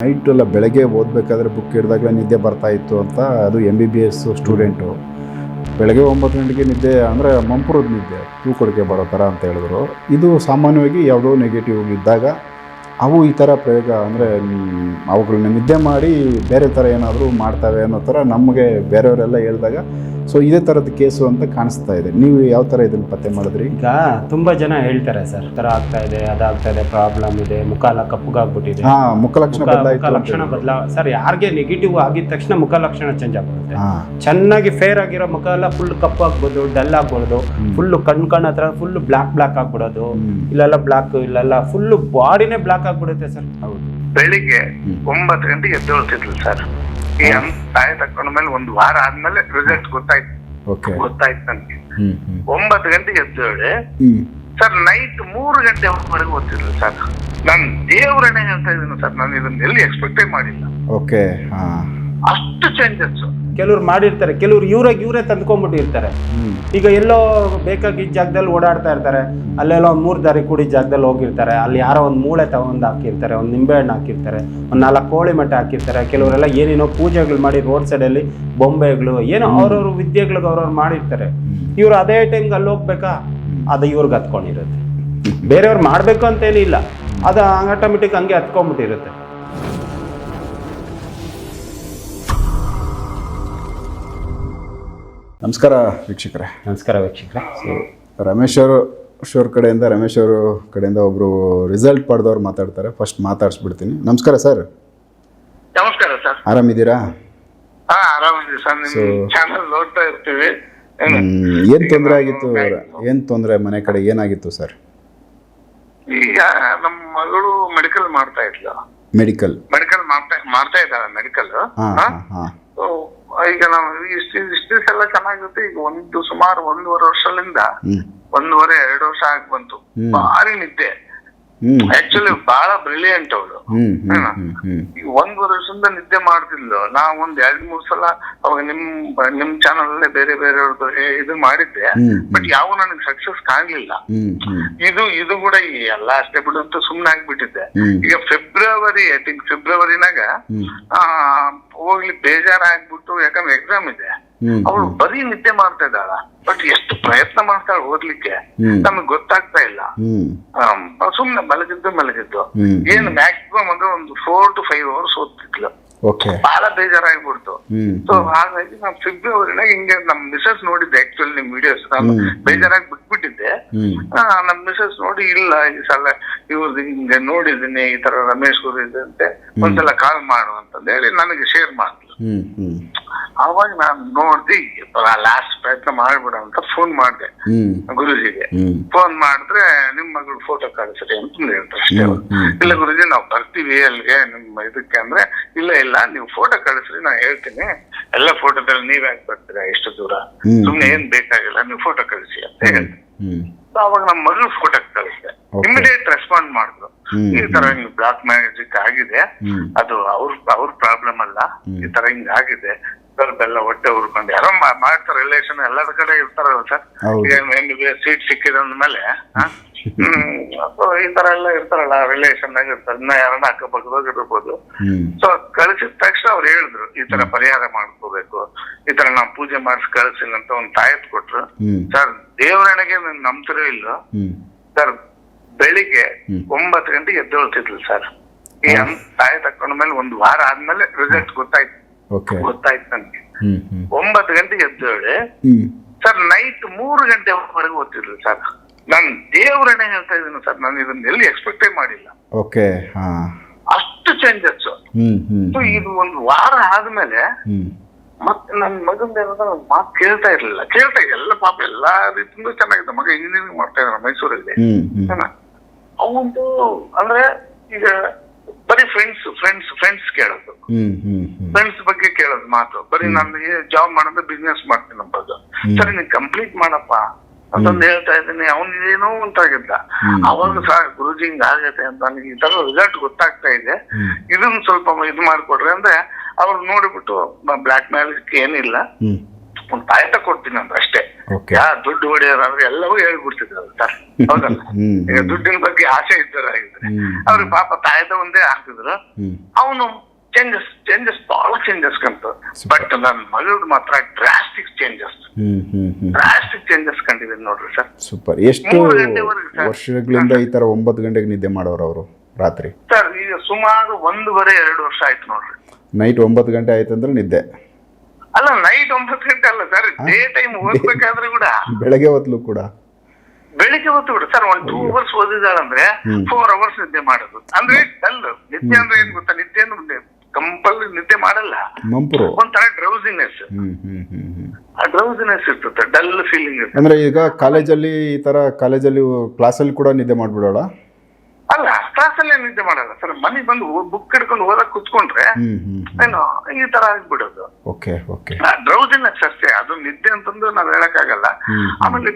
Night ಎಲ್ಲ ಬೆಳಗ್ಗೆ ಓದಬೇಕಾದ್ರೆ ಬುಕ್ ಹಿಡಿದಾಗಲೇ ನಿದ್ದೆ ಬರ್ತಾ ಇತ್ತು ಅಂತ ಅದು M B B S student ಬೆಳಗ್ಗೆ ಒಂಬತ್ತು ಗಂಟೆಗೆ ನಿದ್ದೆ ಅಂದರೆ ಮಂಪುರದ ನಿದ್ದೆ ತೂಕಡಿಕೆ ಬರೋ ಥರ ಅಂತ ಹೇಳಿದ್ರು. ಇದು ಸಾಮಾನ್ಯವಾಗಿ ಯಾವುದೋ ನೆಗೆಟಿವ್ ಇದ್ದಾಗ ಅವು ಈ ಥರ ಪ್ರಯೋಗ ಅಂದರೆ ಅವುಗಳನ್ನ ನಿದ್ದೆ ಮಾಡಿ ಬೇರೆ ಥರ ಏನಾದರೂ ಮಾಡ್ತವೆ ಅನ್ನೋ ಥರ ನಮಗೆ ಬೇರೆಯವರೆಲ್ಲ ಹೇಳಿದಾಗ ಸೊ ಇದೇ ಥರದ ಕೇಸು ಅಂತ ಕಾಣಿಸ್ತಾ ಇದೆ. ನೀವು ಯಾವ ಥರ ಇದನ್ನು ಪತ್ತೆ ಮಾಡಿದ್ರಿ? ಈಗ ತುಂಬಾ ಜನ ಹೇಳ್ತಾರೆ ಸರ್ ತರ ಆಗ್ತಾ ಇದೆ ಅದಾಗ್ತಾ ಇದೆ ಪ್ರಾಬ್ಲಮ್ ಇದೆ ಮುಖ ಎಲ್ಲ ಕಪ್ಪಗಾಗ್ಬಿಟ್ಟಿದೆ. ಹಾಂ ಮುಖಲಕ್ಷಣ ಮುಖ ಮುಖ ಬದಲಾಯಿತು ಲಕ್ಷಣ ಬದಲಾ ಸರ್ ಯಾರಿಗೆ ನೆಗೆಟಿವ್ ಆಗಿದ ತಕ್ಷಣ ಮುಖ ಲಕ್ಷಣ ಚೇಂಜ್ ಆಗ್ಬಿಡುತ್ತೆ. ಹಾಂ. ಚೆನ್ನಾಗಿ ಫೇರ್ ಆಗಿರೋ ಮುಖ ಎಲ್ಲ ಫುಲ್ ಕಪ್ಪು ಆಗ್ಬೋದು ಡಲ್ ಆಗ್ಬೋದು ಫುಲ್ ಕಣ್ ಕಣ್ ಹತ್ರ ಫುಲ್ ಬ್ಲಾಕ್ ಬ್ಲಾಕ್ ಆಗ್ಬಿಡೋದು. ಹ್ಮ್. ಇಲ್ಲೆಲ್ಲ ಬ್ಲಾಕ್ ಇಲ್ಲೆಲ್ಲ ಫುಲ್ ಬಾಡಿನೇ ಬ್ಲಾಕ್ ಆಗ್ಬಿಡುತ್ತೆ ಸರ್. ಹೌದು. ಬೆಳಿಗ್ಗೆ ಹ್ಮ್. ಒಂಬತ್ತು ಗಂಟೆಗೆ ಎದ್ದೇಳ್ತಿದ್ಲು ಸರ್. ಈ ತಾಯಿ ತಕೊಂಡ ಮೇಲೆ ಒಂದು ವಾರ ಆದ್ಮೇಲೆ ರಿಸಲ್ಟ್ ಗೊತ್ತಾಯ್ತು. ಗೊತ್ತಾಯ್ತು ನನಗೆ ಒಂಬತ್ತು ಗಂಟೆಗೆ ಎದ್ದೇಳಿ ಸರ್ ನೈಟ್ ಮೂರು ಗಂಟೆವರೆಗೆ ಓದ್ತಿದ್ಲು ಸರ್. ನಾನು ದೇವರಣೆ ಹೇಳ್ತಾ ಇದ್ದೀನಿ ಸರ್ ನಾನು ಇದನ್ನ ಎಲ್ಲಿ ಎಕ್ಸ್ಪೆಕ್ಟೇ ಮಾಡಿಲ್ಲ. ಓಕೆ ಅಷ್ಟು ಚೇಂಜಸ್ ಕೆಲವ್ರು ಮಾಡಿರ್ತಾರೆ. ಕೆಲವ್ರು ಇವ್ರಾಗ ಇವರೇ ತಂದ್ಕೊಂಡ್ಬಿಟ್ಟಿರ್ತಾರೆ. ಈಗ ಎಲ್ಲೋ ಬೇಕಾಗಿದ್ದ ಜಾಗದಲ್ಲಿ ಓಡಾಡ್ತಾ ಇರ್ತಾರೆ. ಅಲ್ಲೆಲ್ಲೋ ಒಂದು ಮೂರು ದಾರಿ ಕೂಡಿ ಜಾಗದಲ್ಲಿ ಹೋಗಿರ್ತಾರೆ. ಅಲ್ಲಿ ಯಾರೋ ಒಂದು ಮೂಳೆ ತಗೊಂಡು ಹಾಕಿರ್ತಾರೆ ಒಂದು ನಿಂಬೆಹಣ್ಣು ಹಾಕಿರ್ತಾರೆ ಒಂದು ನಾಲ್ಕು ಕೋಳಿ ಮಟ್ಟ ಹಾಕಿರ್ತಾರೆ. ಕೆಲವರೆಲ್ಲ ಏನೇನೋ ಪೂಜೆಗಳು ಮಾಡಿ ರೋಡ್ ಸೈಡಲ್ಲಿ ಬೊಂಬೆಗಳು ಏನೋ ಅವ್ರವ್ರ ವಿದ್ಯೆಗಳಿಗೆ ಅವ್ರವ್ರು ಮಾಡಿರ್ತಾರೆ. ಇವ್ರು ಅದೇ ಟೈಮ್ಗೆ ಅಲ್ಲಿ ಹೋಗ್ಬೇಕಾ? ಅದು ಇವ್ರಿಗೆ ಹತ್ಕೊಂಡಿರುತ್ತೆ. ಬೇರೆಯವ್ರು ಮಾಡಬೇಕು ಅಂತೇನಿಲ್ಲ. ಅದು ಆಟೋಮೆಟಿಕ್ ಹಂಗೆ ಹತ್ಕೊಂಡ್ಬಿಟ್ಟಿರುತ್ತೆ. ನಮಸ್ಕಾರ ವೀಕ್ಷಕರೇ. ನಮಸ್ಕಾರ ವೀಕ್ಷಕರೇ. ಸೊ ರಮೇಶ್ ಅವರು ಶೋರ್ ಕಡೆಯಿಂದ ರಮೇಶ್ ಅವರು ಕಡೆಯಿಂದ ಒಬ್ಬರು ರಿಸಲ್ಟ್ ಪಡೆದವ್ರು ಮಾತಾಡ್ತಾರೆ. ಫಸ್ಟ್ ಮಾತಾಡ್ಸ್ಬಿಡ್ತೀನಿ. ನಮಸ್ಕಾರ ಸರ್ ನಮಸ್ಕಾರ ಸರ್ ಆರಾಮಿದ್ದೀರಾ? ಹಾ ಆರಾಮಿದ್ದೀವಿ ಸರ್ ನಿಮ್ So- ಚಾನಲ್ ನೋಡ್ತಾ ಇರ್ತೀವಿ. ಏನು? ಏನು ತೊಂದರೆ ಆಗಿತ್ತು? ಏನು ತೊಂದರೆ ಮನೆ ಕಡೆ? ಏನಾಗಿತ್ತು ಸರ್ ಈಗ ನಮ್ಮ ಮಗಳು ಮೆಡಿಕಲ್ ಮಾಡ್ತಾ ಇದ್ಲು. ಮೆಡಿಕಲ್ ಮೆಡಿಕಲ್ ಮಾಡ್ತಾ ಮಾಡ್ತಾ ಇದ್ದಾಳೆ ಮೆಡಿಕಲ್ ಹಾಂ? ಹಾಂ ಹಾಂ. So, ಈಗ ನಾವು ಇಷ್ಟು ಇಷ್ಟು ದಿವಸ ಎಲ್ಲ ಚೆನ್ನಾಗಿರುತ್ತೆ. ಈಗ ಒಂದು ಸುಮಾರು ಒಂದೂವರೆ ವರ್ಷದಿಂದ ಒಂದೂವರೆ ಎರಡು ವರ್ಷ ಆಗಿ ಬಂತು. ಬಾರಿ ಭಾರಿ ನಿದ್ದೆ. ಆಕ್ಚುಲಿ ಬಹಳ ಬ್ರಿಲಿಯಂಟ್ ಅವಳು. ಈಗ ಒಂದೂವರೆ ವರ್ಷದಿಂದ ನಿದ್ದೆ ಮಾಡ್ತಿದ್ಲು. ನಾ ಒಂದ್ ಎರಡ್ ಮೂರ್ ಸಲ ಅವಾಗ ನಿಮ್ ನಿಮ್ ಚಾನಲ್ ಅಲ್ಲೇ ಬೇರೆ ಬೇರೆ ಇದು ಮಾಡಿದ್ದೆ. ಬಟ್ ಯಾವ ನನಗೆ ಸಕ್ಸಸ್ ಕಾಣ್ಲಿಲ್ಲ. ಇದು ಇದು ಕೂಡ ಈ ಎಲ್ಲ ಅಷ್ಟೇ ಬಿಡು ಅಂತ ಸುಮ್ನೆ ಆಗ್ಬಿಟ್ಟಿದ್ದೆ. ಈಗ ಫೆಬ್ರವರಿ ಐ ಥಿಂಕ್ ಫೆಬ್ರವರಿನಾಗ ಆ ಹೋಗ್ಲಿ ಬೇಜಾರಾಗ್ಬಿಟ್ಟು ಯಾಕಂದ್ರೆ ಎಕ್ಸಾಮ್ ಇದೆ. ಅವಳು ಬರೀ ನಿದ್ದೆ ಮಾಡ್ತಾ ಇದ್ದಾಳ. ಬಟ್ ಎಷ್ಟು ಪ್ರಯತ್ನ ಮಾಡ್ತಾಳೆ ಓದ್ಲಿಕ್ಕೆ. ನಮಗ್ ಗೊತ್ತಾಗ್ತಾ ಇಲ್ಲ. ಸುಮ್ನೆ ಮಲಗಿದ್ದು ಮಲಗಿದ್ದು. ಏನು ಮ್ಯಾಕ್ಸಿಮಮ್ ಅಂದ್ರೆ ಒಂದು ಫೋರ್ ಟು ಫೈವ್ ಅವರ್ಸ್ ಓದ್ತಿದ್ಲು. ಬಹಳ ಬೇಜಾರಾಗ್ಬಿಡ್ತು. ಸೊ ಹಾಗಾಗಿ ನಾನು ಫೆಬ್ರವರಿನಾಗ ಹಿಂಗೆ ನಮ್ ಮಿಸಸ್ ನೋಡಿದ್ದೆ ಆಕ್ಚುಲಿ ನಿಮ್ ವಿಡಿಯೋಸ್ ನಾನು. ಬೇಜಾರಾಗಿ ಬಿಟ್ಬಿಟ್ಟಿದ್ದೆ. ನಮ್ ಮಿಸಸ್ ನೋಡಿ ಇಲ್ಲ ಈ ಸಲ ಇವ್ರದ್ದು ಹಿಂಗೆ ನೋಡಿದ್ದೀನಿ ಈ ತರ ರಮೇಶ್ ಗುರು ಇದೆ ಅಂತೆ ಒಂದ್ಸಲ ಕಾಲ್ ಮಾಡು ಅಂತಂದು ಹೇಳಿ ನನಗೆ ಶೇರ್ ಮಾಡಿದ್ಲು ಅವಾಗ ನಾನು ನೋಡ್ದಿ ಲಾಸ್ಟ್ ಪ್ರಯತ್ನ ಮಾಡ್ಬಿಡ ಅಂತ ಫೋನ್ ಮಾಡಿದೆ ಗುರುಜಿಗೆ. ಫೋನ್ ಮಾಡಿದ್ರೆ ನಿಮ್ ಮಗಳು ಫೋಟೋ ಕಳಿಸ್ರಿ ಅಂತ ಹೇಳ್ತಾರೆ ಅಷ್ಟೇ. ಇಲ್ಲ ಗುರುಜಿ ನಾವು ಬರ್ತೀವಿ ಅಲ್ಲಿಗೆ ನಿಮ್ಮ ಇದಕ್ಕೆ ಅಂದ್ರೆ ಇಲ್ಲ ಇಲ್ಲ ನೀವು ಫೋಟೋ ಕಳಿಸ್ರಿ ನಾನು ಹೇಳ್ತೀನಿ. ಎಲ್ಲ ಫೋಟೋದಲ್ಲಿ ನೀವ್ ಯಾಕೆ ಬರ್ತೀರಾ ಎಷ್ಟು ದೂರ. ಸುಮ್ನೆ ಏನ್ ಬೇಕಾಗಿಲ್ಲ ನೀವು ಫೋಟೋ ಕಳಿಸಿ ಅಂತ ಹೇಳ್ತೀನಿ ಅವಾಗ ನಮ್ಮ ಮಗಳು ಫೋಟೋ ಕಳಿಸ್ದೆ. ಇಮಿಡಿಯೇಟ್ ರೆಸ್ಪಾಂಡ್ ಮಾಡಿದ್ರು. ಈ ತರ ಹಿಂಗ್ ಬ್ಲಾಕ್ ಮ್ಯಾಜಿಕ್ ಆಗಿದೆ. ಅದು ಅವ್ರ ಅವ್ರ ಪ್ರಾಬ್ಲಮ್ ಅಲ್ಲ. ಈ ತರ ಹಿಂಗ್ ಆಗಿದೆ. ಸ್ವಲ್ಪ ಎಲ್ಲ ಹೊಟ್ಟೆ ಉರ್ಕೊಂಡು ಯಾರೋ ಮಾಡ್ತಾರೆ ರಿಲೇಷನ್ ಎಲ್ಲದ ಕಡೆ ಇರ್ತಾರಲ್ಲ ಸರ್. ಸೀಟ್ ಸಿಕ್ಕಿದ ಮೇಲೆ ಹ್ಮ್. so ಈ ತರ ಎಲ್ಲ ಇರ್ತಾರಲ್ಲ ರಿಲೇಷನ್ ಆಗಿ ಇರ್ತಾರೆ. ಇನ್ನ ಯಾರನ್ನ ಅಕ್ಕಪಕ್ಕದಾಗ ಇರ್ಬೋದು. ಸೊ ಕಳಿಸಿದ ತಕ್ಷಣ ಅವ್ರು ಹೇಳಿದ್ರು ಈ ತರ ಪರಿಹಾರ ಮಾಡ್ಕೋಬೇಕು. ಈ ತರ ನಾವು ಪೂಜೆ ಮಾಡಿಸಿ ಕಳಿಸಿಲ್ಲ ಅಂತ ಒಂದು ತಾಯತ್ ಕೊಟ್ರು. ಸರ್ ದೇವರಣೆಗೆ ನಮ್ತಿರೋ ನಂಬ್ತಿರೋ ಇಲ್ಲೋ ಸರ್ ಬೆಳಿಗ್ಗೆ ಒಂಬತ್ ಒಂಬತ್ತು ಗಂಟೆಗೆ ಎದ್ದೇಳ್ತಿದ್ಲು ಸರ್ ಈ ತಾಯಿ ತಕೊಂಡ ಮೇಲೆ ಒಂದು ವಾರ ಆದ್ಮೇಲೆ ರಿಸಲ್ಟ್ ಗೊತ್ತಾಯ್ತು. ಗೊತ್ತಾಯ್ತು ನನ್ಗೆ. ಒಂಬತ್ತು ಗಂಟೆಗೆ ಎದ್ದೇಳಿ ಸರ್ ನೈಟ್ ಮೂರು ಗಂಟೆವರೆಗೆ ಓದ್ತಿದ್ರು ಸರ್ ನಾನು ದೇವರನ್ನೇ ಹೇಳ್ತಾ ಇದ್ದೀನಿ ಸರ್ ನಾನು ಇದನ್ನ ಎಲ್ಲಿ ಎಕ್ಸ್ಪೆಕ್ಟೇ ಮಾಡಿಲ್ಲ. ಓಕೆ ಅಷ್ಟು ಚೇಂಜಸ್ ಇದು ಒಂದು ವಾರ ಆದ್ಮೇಲೆ ಮತ್ತೆ ನನ್ ಮಗಂದ ಮಾತು ಕೇಳ್ತಾ ಇರ್ಲಿಲ್ಲ. ಕೇಳ್ತಾ ಎಲ್ಲ ಪಾಪ ಎಲ್ಲಾ ರೀತಿಯಿಂದ ಚೆನ್ನಾಗಿದೆ ಮಗ ಇಂಜಿನಿಯರಿಂಗ್ ಮಾಡ್ತಾ ಇದ್ದಾರೆ ಮೈಸೂರಲ್ಲಿ. ಅವಂದು ಅಂದ್ರೆ ಈಗ ಬರೀ ಫ್ರೆಂಡ್ಸ್ ಫ್ರೆಂಡ್ಸ್ ಫ್ರೆಂಡ್ಸ್ ಕೇಳೋದು. ಫ್ರೆಂಡ್ಸ್ ಬಗ್ಗೆ ಕೇಳೋದು ಮಾತು. ಬರೀ ನನಗೆ ಜಾಬ್ ಮಾಡೋದು ಬಿಸ್ನೆಸ್ ಮಾಡ್ತೀನಿ ಅಂಬೋದು ಸರಿ ನೀನ್ ಕಂಪ್ಲೀಟ್ ಮಾಡಪ್ಪ. ಅಂತಂದು ಹೇಳ್ತಾ ಇದ್ದೀನಿ. ಅವನಿಗೇನೋ ಹ್ಮ್. ಅವಾಗ ಸಹ ಗುರುಜಿ ಹಿಂಗ್ ಆಗತ್ತೆ ಅಂತ ನನಗೆ ಈ ತರ ರಿಸಲ್ಟ್ ಗೊತ್ತಾಗ್ತಾ ಇದೆ. ಇದನ್ನ ಸ್ವಲ್ಪ ಇದು ಮಾಡ್ಕೊಡ್ರಿ ಅಂದ್ರೆ ಅವ್ರು ನೋಡಿಬಿಟ್ಟು ಬ್ಲಾಕ್ ಮೇಲ್ ಏನಿಲ್ಲ. ಒಂದು ತಾಯತ ಕೊಡ್ತೀನಿ ಅಂತ ಅಷ್ಟೇ. ಯಾ ದುಡ್ಡು ಅಂದ್ರೆ ಎಲ್ಲವೂ ಹೇಳ್ಬಿಡ್ತಿದ್ರು ಸರ್ ಹೌದಲ್ಲ? ಈಗ ದುಡ್ಡಿನ ಬಗ್ಗೆ ಆಸೆ ಇದ್ದಾರೆ ಅವ್ರ ಪಾಪ ತಾಯ್ದ ಒಂದೇ ಹಾಕಿದ್ರು. ಅವನು ಚೇಂಜಸ್ ಚೇಂಜಸ್ ಬಹಳ ಚೇಂಜಸ್ ಕಂತು ಬಟ್ ನನ್ನ ಮಗಳದ್ ಮಾತ್ರ ಡ್ರಾಸ್ಟಿಕ್ ಚೇಂಜಸ್ ಡ್ರಾಸ್ಟಿಕ್ ಚೇಂಜಸ್ ಕಂಡಿದ್ದೀನಿ ನೋಡ್ರಿ ಸರ್. ಸೂಪರ್ ಎಷ್ಟು. ವರ್ಷಗಳಿಂದ ಈ ತರ ಒಂಬತ್ತು ಗಂಟೆಗೆ ನಿದ್ದೆ ಮಾಡೋರು ಅವರು ರಾತ್ರಿ? ಸರ್ ಈಗ ಸುಮಾರು ಒಂದೂವರೆ ಎರಡು ವರ್ಷ ಆಯ್ತು ನೋಡ್ರಿ. ನೈಟ್ ಒಂಬತ್ತು ಗಂಟೆ ಆಯ್ತು ಅಂದ್ರೆ ನಿದ್ದೆ. ಅಲ್ಲ ನೈಟ್ ಒಂಬತ್ತು ಗಂಟೆ ಅಲ್ಲ ಸರ್ ಡೇ ಟೈಮ್ ಓದ್ಬೇಕಾದ್ರೆ ಕೂಡ. ಬೆಳಗ್ಗೆ ಹೊತ್ತು ಕೂಡ. ಬೆಳಿಗ್ಗೆ ಹೊತ್ತು ಬಿಡು ಸರ್ ಒಂದ್ ಟೂ ಅವರ್ಸ್ ಓದಿದಾಳಂದ್ರೆ ಅಂದ್ರೆ ಫೋರ್ ಅವರ್ಸ್ ನಿದ್ದೆ ಮಾಡೋದು. ಅಂದ್ರೆ ಡಲ್ ನಿದ್ದೆ ಅಂದ್ರೆ ಏನ್ ಗೊತ್ತಾ? ನಿದ್ದೆ ಅಂದ್ರೆ ಕಂಪಲ್ ನಿದ್ದೆ ಮಾಡಲ್ಲ. ಒಂಥರ ಡ್ರೌಸಿನೆಸ್ ಹ್ಮ್ ಹ್ಮ್ ಹ್ಮ್ ಹ್ಮ್. ಆ ಡ್ರೌಸಿನೆಸ್ ಇರ್ತದೆ ಡಲ್ ಫೀಲಿಂಗ್ ಇರ್ತದೆ. ಅಂದ್ರೆ ಈಗ ಕಾಲೇಜಲ್ಲಿ ಈ ತರ ಕಾಲೇಜಲ್ಲಿ ಕ್ಲಾಸಲ್ಲಿ ಕೂಡ ನಿದ್ದೆ ಮಾಡ್ಬಿಡೋಳ? ಅಲ್ಲ ಕ್ಲಾಸಲ್ಲೇ ನಿದ್ದೆ ಮಾಡಲ್ಲ. ಸರ್ ಮನೆಗೆ ಬಂದು ಬುಕ್ ಹಿಡ್ಕೊಂಡು ಓದಕ್ ಕುತ್ಕೊಂಡ್ರೆ ಏನು ಈ ತರ ಆಗ್ಬಿಡೋದು. ಡ್ರೌಸಿನ ಸಸ್ಯ ಅದು ನಿದ್ದೆ ಅಂತಂದು ನಾವು ಹೇಳಕ್ಕಾಗಲ್ಲ. ಆಮೇಲೆ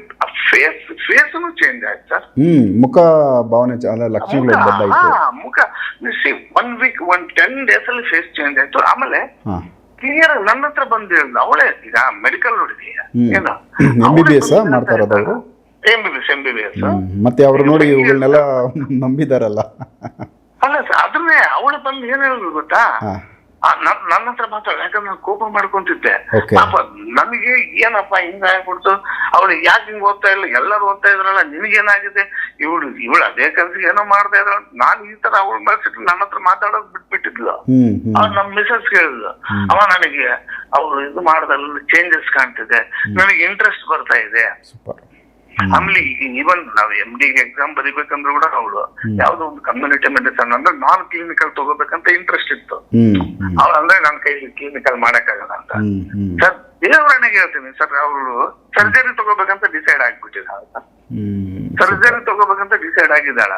ಫೇಸ್ ಫೇಸ್ ಚೇಂಜ್ ಆಯ್ತು ಸರ್. ಮುಖ ಭಾವನೆ ಮುಖ C one week one ten days ಅಲ್ಲಿ ಫೇಸ್ ಚೇಂಜ್ ಆಯ್ತು. ಆಮೇಲೆ ಕ್ಲಿಯರ್ ನನ್ನ ಹತ್ರ ಬಂದಿರೋದು ಅವಳೇ ಈಗ ಮೆಡಿಕಲ್ ನೋಡಿದೀಯ. ಏನು? M M B B S M B B S ಮತ್ತೆ ಅವ್ರು ನೋಡಿ ಇವುಗಳನ್ನೆಲ್ಲ ನಂಬಿದಾರಲ್ಲ. ಅಲ್ಲ ಸರ್ ಅದನ್ನೇ ಅವಳು ಬಂದು ಏನ್ ಹೇಳಿದ್ರು ಗೊತ್ತಾ? ಹಾ. ಆ, ನನ್- ನನ್ನ ಹತ್ರ ಮಾತಾಡ ಯಾಕಂದ್ರೆ ನಾನು ಕೋಪ ಮಾಡ್ಕೊಂತಿದ್ದೆ. Okay. ಪಾಪ ನನಗೆ ಏನಪ್ಪ ಹಿಂಗ ಆಗ್ಬಿಡ್ತು? ಅವಳು ಯಾಕೆ ಹಿಂಗ್ ಓದ್ತಾ ಇಲ್ಲ? ಎಲ್ಲರೂ ಓದ್ತಾ ಇದ್ರಲ್ಲ ನಿನಗೇನಾಗಿದೆ ಇವಳು ಇವಳು ಅದೇ ಕೆಲ್ಸ ಏನೋ ಮಾಡ್ತಾ ಇದ್ರ ನಾನು ಈ ತರ ಅವಳು ಮರ್ಸಿಟ್ಟು ನನ್ನ ಹತ್ರ ಮಾತಾಡೋದು ಬಿಟ್ಬಿಟ್ಟಿದ್ಲು. ಹ್ಮ್ ಹ್ಮ್. ಅವ್ರು ನಮ್ ಮಿಸಸ್ ಕೇಳಿದ್ಲು. ಅವ ನನಗೆ ಅವ್ರು ಇದು ಮಾಡ್ದಲ್ಲ ಚೇಂಜಸ್ ಕಾಣ್ತಿದೆ. ನನಗೆ ಇಂಟ್ರೆಸ್ಟ್ ಬರ್ತಾ ಇದೆ. ಸೂಪರ್. ಆಮೇಲೆ ಈವನ್ ನಾವು ಎಂ ಡಿ ಎಕ್ಸಾಮ್ ಬರಿಬೇಕಂದ್ರೂ ಕೂಡ ಅವಳು ಯಾವ್ದೋ ಒಂದು ಕಮ್ಯುನಿಟಿ ಮೆಡಿಸನ್ ಅಂದ್ರೆ ನಾನ್ ಕ್ಲಿನಿಕಲ್ ತಗೋಬೇಕಂತ ಇಂಟ್ರೆಸ್ಟ್ ಇತ್ತು. ಅವ್ಳು ಅಂದ್ರೆ ನನ್ನ ಕೈಲಿ ಕ್ಲಿನಿಕಲ್ ಮಾಡಕ್ಕಾಗಲ್ಲ ಅಂತ. ಸರ್ ದೇವರಣೆಗೆ ಹೇಳ್ತೀನಿ ಸರ್ ಅವಳು ಸರ್ಜರಿ ತಗೋಬೇಕಂತ ಡಿಸೈಡ್ ಆಗ್ಬಿಟ್ಟಿದ್ದಾಳ ಹ್ಮ್. ಸರ್ಜರಿ ತಗೋಬೇಕಂತ ಡಿಸೈಡ್ ಆಗಿದ್ದಾಳ.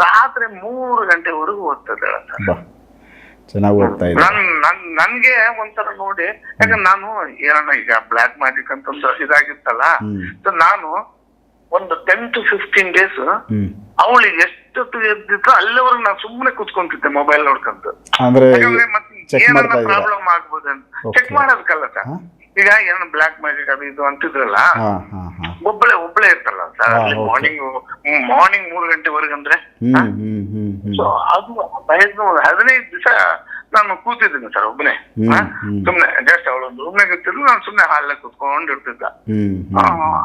ರಾತ್ರಿ ಮೂರು ಗಂಟೆವರೆಗೂ ಓದ್ತಿದ್ದಾಳ ಸರ್. ಚೆನ್ನಾಗಿ ಓದ್ತಾ ಇದೆ ನನ್ ನನ್ ನನ್ಗೆ ಒಂಥರ ನೋಡಿ ಯಾಕಂದ್ರೆ ನಾನು ಏನನ್ನ ಈಗ ಬ್ಲಾಕ್ ಮ್ಯಾಜಿಕ್ ಅಂತ ಒಂದು ಇದಾಗಿತ್ತಲ್ಲ ಸೊ ನಾನು ಒಂದು ಟೆನ್ ಟು ಫಿಫ್ಟೀನ್ ಡೇಸ್ ಅವಳು ಎಷ್ಟೊತ್ತು ಎದ್ದಿತ್ತು ಅಲ್ಲಿವರೆಗೂ ನಾನು ಸುಮ್ಮನೆ ಕುತ್ಕೊಂತಿದ್ದೆ ಮೊಬೈಲ್ ನೋಡ್ಕೊಂತ ಅಂದ್ರೆ ಯಾಕಂದ್ರೆ ಮತ್ತೆ ಏನನ್ನ ಪ್ರಾಬ್ಲಮ್ ಆಗ್ಬೋದು ಅಂತ ಚೆಕ್ ಮಾಡೋದಕ್ಕಲ್ಲ ಸರ್. ಈಗ ಏನೋ ಬ್ಲಾಕ್ ಮ್ಯಾಜಿಕ್ ಅದು ಇದು ಅಂತಿದ್ರಲ್ಲ ಮಾರ್ನಿಂಗ್ ಮಾರ್ನಿಂಗ್ ಮೂರು ಗಂಟೆವರೆಗೆ ಅಂದ್ರೆ ಸೊ ಅದು ಭಯದ ಹದಿನೈದು ದಿವಸ ನಾನು ಕೂತಿದ್ದೀನಿ ಸರ್ ಒಬ್ಬನೇ. ಸುಮ್ನೆ ಜಸ್ಟ್ ಅವಳು ರೂಮ್ನಾಗ ಇರ್ತಿದ್ಲು ನಾನು ಸುಮ್ನೆ ಹಾಲಲ್ಲಿ ಕುತ್ಕೊಂಡು ಇರ್ತಿದ್ದ.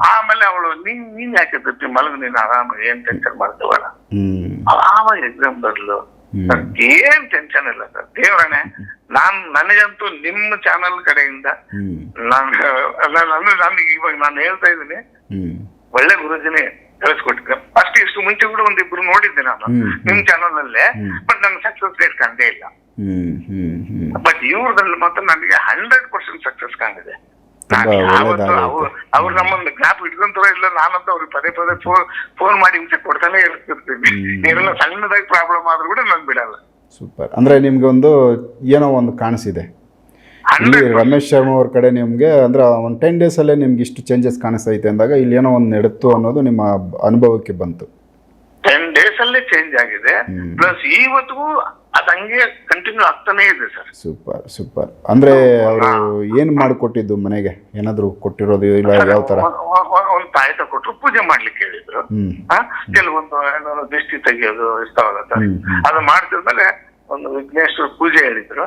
ಆಮೇಲೆ ಅವಳು ನೀನ್ ನೀನ್ ಯಾಕೆ ಇರ್ತಿ ಮಲಗ ನೀನ್ ಆರಾಮ ಏನ್ ಟೆನ್ಷನ್ ಮಾಡ್ತೇವಲ್ಲ ಹ್ಮ್. ಆವಾಗ ಎಕ್ಸಾಮ್ ಬರ್ಲು. ಏನ್ ಟೆನ್ಷನ್ ಇಲ್ಲ ಸರ್. ದೇವ್ರಣೆ ನಾನ್ ನನಗಂತೂ ನಿಮ್ಮ ಚಾನೆಲ್ ಕಡೆಯಿಂದ ನಾನು ಅಂದ್ರೆ ನನಗೆ ಇವಾಗ ನಾನು ಹೇಳ್ತಾ ಇದ್ದೀನಿ. ಒಳ್ಳೆ ಗುರುಜಿನೇ ಕಳಿಸ್ಕೊಟ್ಟಿದ್ದೆ ಅಷ್ಟು ಇಷ್ಟು ಮುಂಚೆ ಕೂಡ ಒಂದಿಬ್ರು ನೋಡಿದ್ದೆ ನಾನು. ನಿಮ್ ಚಾನಲ್ ಅಲ್ಲೇ. ಬಟ್ ನನ್ನ ಸಕ್ಸಸ್ ರೇಟ್ ಕಂಡೇ ಇಲ್ಲ. ಬಟ್ ಇವ್ರದಲ್ಲಿ ಮಾತ್ರ ನನಗೆ ಹಂಡ್ರೆಡ್ ಪರ್ಸೆಂಟ್ ಸಕ್ಸಸ್ ಕಾಣಿದೆ. ಅವ್ರು ನಮ್ಮನ್ನ ಜ್ಞಾಪ ಇಟ್ಕೊಂತಾರೋ ಇಲ್ಲ ನಾನಂತ ಅವ್ರಿಗೆ ಪದೇ ಪದೇ ಫೋನ್ ಫೋನ್ ಮಾಡಿ ಹಿಂಸೆ ಕೊಡ್ತಾನೆ ಇರ್ತಿರ್ತೀನಿ. ನೀವೆಲ್ಲ ಏನೆಲ್ಲ ಸಣ್ಣದಾಗಿ ಪ್ರಾಬ್ಲಮ್ ಆದ್ರೂ ಕೂಡ ನನ್ ಬಿಡಲ್ಲ. ಸೂಪರ್. ಅಂದ್ರೆ ನಿಮ್ಗೆ ಒಂದು ಏನೋ ಒಂದು ಕಾಣಿಸಿದೆ. ಇಲ್ಲಿ ರಮೇಶ್ ಶರ್ಮಾ ಅವ್ರ ಕಡೆ ನಿಮ್ಗೆ ಅಂದ್ರೆ ಒಂದು ಟೆನ್ ಡೇಸ್ ಅಲ್ಲೇ ನಿಮ್ಗೆ ಇಷ್ಟು ಚೇಂಜಸ್ ಕಾಣಿಸ್ತೈತೆ ಅಂದಾಗ ಇಲ್ಲಿ ಏನೋ ಒಂದು ನಡೆತು ಅನ್ನೋದು ನಿಮ್ಮ ಅನುಭವಕ್ಕೆ ಬಂತು. ಟೆನ್ ಡೇಸ್ ಅಲ್ಲೇ ಚೇಂಜ್ ಆಗಿದೆ. ಪ್ಲಸ್ ಇವತ್ತಿಗೂ ಅದ್ ಹಂಗೆ ಕಂಟಿನ್ಯೂ ಆಗ್ತಾನೆ ಇದೆ ಸರ್ ಸೂಪರ್ ಸೂಪರ್. ಅಂದ್ರೆ ಅವರು ಏನ್ ಮಾಡಿಕೊಟ್ಟಿದ್ದು ಮನೆಗೆ? ಏನಾದ್ರು ಕೊಟ್ಟಿರೋದು ಇಲ್ಲ ಯಾವ ತರ? ಒಂದ್ ತಾಯ್ತ ಕೊಟ್ರು ಪೂಜೆ ಮಾಡ್ಲಿಕ್ಕೆ ಹೇಳಿದ್ರು. ಕೆಲವೊಂದು ಏನೋ ದೃಷ್ಟಿ ತೆಗಿಯೋದು ಹ್ಮ್. ಅದು ಮಾಡ್ತಿದ್ಮೇಲೆ ಒಂದು ವಿಘ್ನೇಶ್ವರ ಪೂಜೆ ಹೇಳಿದ್ರು.